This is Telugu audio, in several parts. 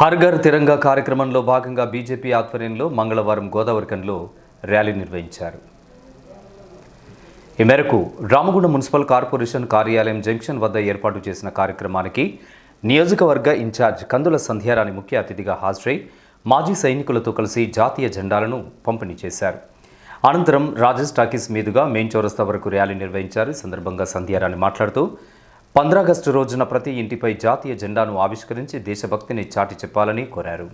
హర్ఘర్ తిరంగా కార్యక్రమంలో భాగంగా బీజేపీ ఆధ్వర్యంలో మంగళవారం గోదావరికంలో ర్యాలీ నిర్వహించారు. ఈ మేరకు రామగుండం మున్సిపల్ కార్పొరేషన్ కార్యాలయం జంక్షన్ వద్ద ఏర్పాటు చేసిన కార్యక్రమానికి నియోజకవర్గ ఇన్ఛార్జ్ కందుల సంధ్యారాణి ముఖ్య అతిథిగా హాజరై మాజీ సైనికులతో కలిసి జాతీయ జెండాలను పంపిణీ చేశారు. అనంతరం రాజేష్ టాకీస్ మీదుగా మెయిన్ చౌరస్తా వరకు ర్యాలీ నిర్వహించారు. సందర్భంగా సంధ్యారాణి మాట్లాడుతూ పంద్రాగస్టు రోజున ప్రతి ఇంటిపై జాతీయ జెండాను ఆవిష్కరించి దేశభక్తిని చాటి చెప్పాలని కోరారు.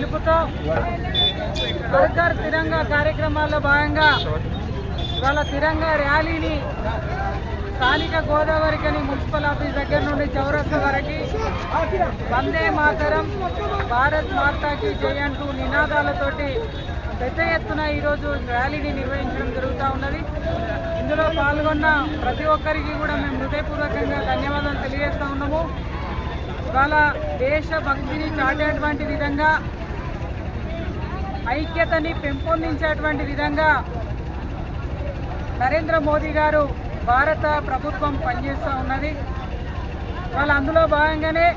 పిలుపుతో సర్కార్ తిరంగా కార్యక్రమాల్లో భాగంగా ఇవాళ తిరంగా ర్యాలీని స్థానిక గోదావరికని మున్సిపల్ ఆఫీస్ దగ్గర నుండి చౌరస్తా వరకు వందే మాతరం భారత్ మాతాకి జయ అంటూ నినాదాలతోటి పెద్ద ఎత్తున ఈరోజు ర్యాలీని నిర్వహించడం జరుగుతూ ఉన్నది. ఇందులో పాల్గొన్న ప్రతి ఒక్కరికి కూడా మేము హృదయపూర్వకంగా ధన్యవాదాలు తెలియజేస్తూ ఉన్నాము. ఇవాళ దేశ భక్తిని చాటేటువంటి విధంగా ఐక్యతని పెంపొందించేటువంటి విధంగా నరేంద్ర మోదీ గారు భారత ప్రభుత్వం పనిచేస్తూ ఉన్నది. వాళ్ళు అందులో భాగంగానే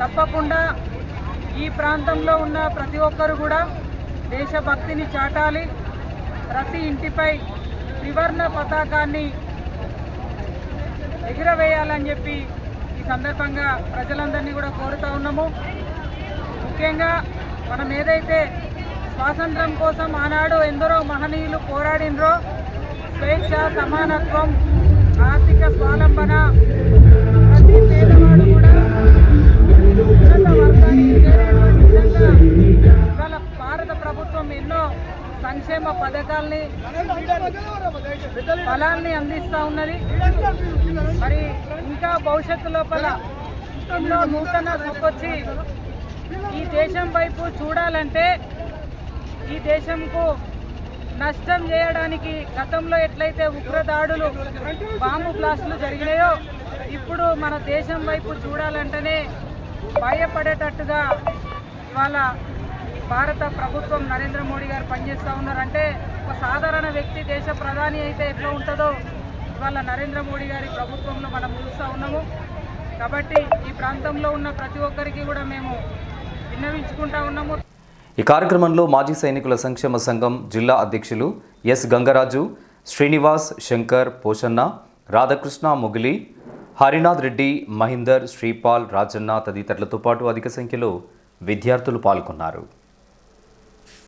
తప్పకుండా ఈ ప్రాంతంలో ఉన్న ప్రతి ఒక్కరు కూడా దేశభక్తిని చాటాలి. ప్రతి ఇంటిపై త్రివర్ణ పతాకాన్ని ఎగురవేయాలని చెప్పి ఈ సందర్భంగా ప్రజలందరినీ కూడా కోరుతా ఉన్నాము. ముఖ్యంగా మనం ఏదైతే స్వాతంత్రం కోసం ఆనాడు ఎందరో మహనీయులు పోరాడినరో స్వేచ్ఛ సమానత్వం ఆర్థిక స్వాలంబన ప్రతి పేదవాడు కూడా ఉన్నత వర్గానికి చేరేటువంటి విధంగా ఇవాళ భారత ప్రభుత్వం ఎన్నో సంక్షేమ పథకాల్ని ఫలాల్ని అందిస్తూ ఉన్నది. మరి ఇంకా భవిష్యత్తు లోపల ఎన్నో నూతన సొక్కొచ్చి ఈ దేశం వైపు చూడాలంటే ఈ దేశంకు నష్టం చేయడానికి గతంలో ఎట్లయితే ఉగ్రదాడులు బాంబు బ్లాస్టులు జరిగినాయో ఇప్పుడు మన దేశం వైపు చూడాలంటేనే భయపడేటట్టుగా ఇవాళ భారత ప్రభుత్వం నరేంద్ర మోడీ గారు పనిచేస్తూ ఉన్నారంటే ఒక సాధారణ వ్యక్తి దేశ ప్రధాని అయితే ఎట్లా ఉంటుందో ఇవాళ నరేంద్ర మోడీ గారి ప్రభుత్వంలో మనం చూస్తూ ఉన్నాము. కాబట్టి ఈ ప్రాంతంలో ఉన్న ప్రతి ఒక్కరికి కూడా మేము విన్నవించుకుంటా ఉన్నాము. ఈ కార్యక్రమంలో మాజీ సైనికుల సంక్షేమ సంఘం జిల్లా అధ్యక్షులు ఎస్ గంగరాజు శ్రీనివాస్ శంకర్ పోషన్న రాధాకృష్ణ ముగిలి హరినాథ్ రెడ్డి మహీందర్ శ్రీపాల్ రాజన్న తదితరులతో పాటు అధిక సంఖ్యలో విద్యార్థులు పాల్గొన్నారు.